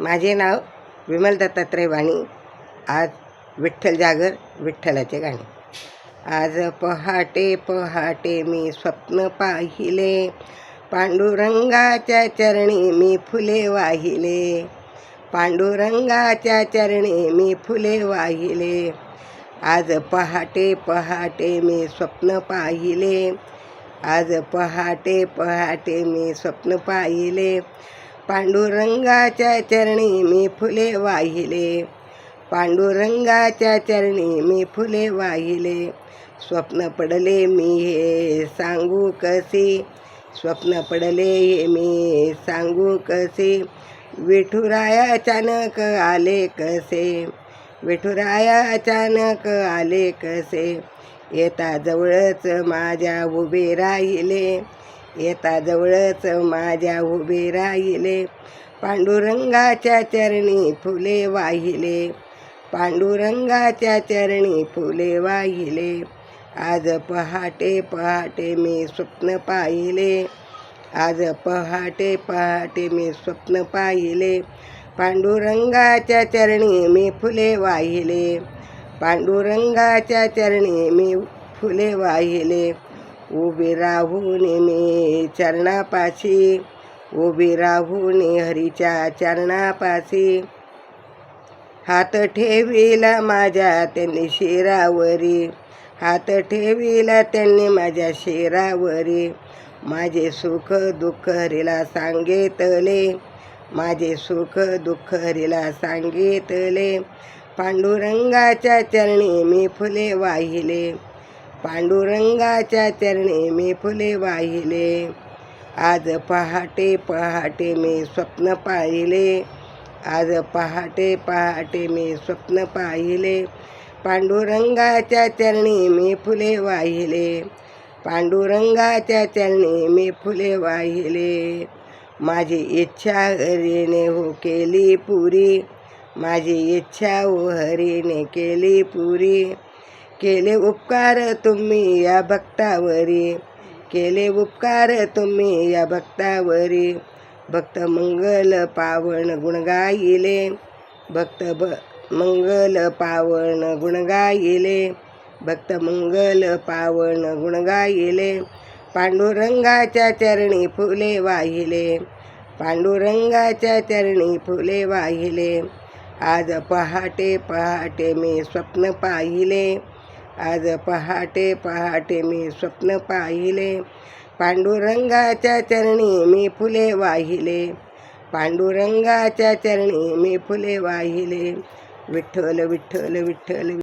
माझे नाव विमल दत्तात्रय वाणी. आज विठ्ठल जागर विठ्ठलाचे गाणे. आज पहाटे पहाटे मी स्वप्न पाहिले. पांडुरंगाच्या चरणी मी फुले वाहिले. पांडुरंगाच्या चरणी मी फुले वाहिले. आज पहाटे पहाटे मी स्वप्न पाहिले. आज पहाटे पहाटे मी स्वप्न पाहिले. पांडुरंगाच्या चरणी मी फुले वाहिले. पांडुरंगाच्या चरणी मी फुले वाहिले. स्वप्न पडले मी हे सांगू कसे? स्वप्न पडले हे मी सांगू कसे? विठुराया अचानक आले कसे? विठुराया अचानक आले कसे? येता जवळच माझ्या उभे राहिले. येता जवळच माझ्या उभे राहिले. पांडुरंगाच्या चरणी फुले वाहिले. पांडुरंगाच्या चरणी फुले वाहिले. आज पहाटे पहाटे मी स्वप्न पाहिले. आज पहाटे पहाटे मी स्वप्न पाहिले. पांडुरंगाच्या चरणी मी फुले वाहिले. पांडुरंगाच्या चरणी मी फुले वाहिले. उभी राहून मी चरणापाशी उभी राहून हरीच्या चरणापाशी. हात ठेविला माझ्या त्यांनी शिरावरी हात ठेविला त्यांनी माझ्या शिरावरी. माझे सुख दुःख हरीला सांगितले माझे सुख दुःख हरीला सांगितले. पांडुरंगाच्या चरणी मी फुले वाहिले. पांडुरंगाच्या चरणी मी फुले वाहिले. आज पहाटे पहाटे मी स्वप्न पाहिले. आज पहाटे पहाटे मी स्वप्न पाहिले. पांडुरंगाच्या चरणी मी फुले वाहिले. पांडुरंगाच्या चरणी मी फुले वाहिले. माझी इच्छा हरीने हो केली पुरी. माझी इच्छा हो हरीने केली पुरी. केले उपकार तुम्ही या भक्तावरी. केले उपकार तुम्ही या भक्तावरी. भक्त मंगल पावन गुण भक्त ब मंगल पावन गुण भक्त मंगल पावन गुण पांडुरंगाच्या चरणी फुले वाहिले. पांडुरंगाच्या चरणी फुले वाहिले. आज पहाटे पहाटे मी स्वप्न पाहिले. आज पहाटे पहाटे मी स्वप्न पाहिले. पांडुरंगाच्या चरणी मी फुले वाहिले. पांडुरंगाच्या चरणी मी फुले वाहिले. विठ्ठल विठ्ठल विठ्ठल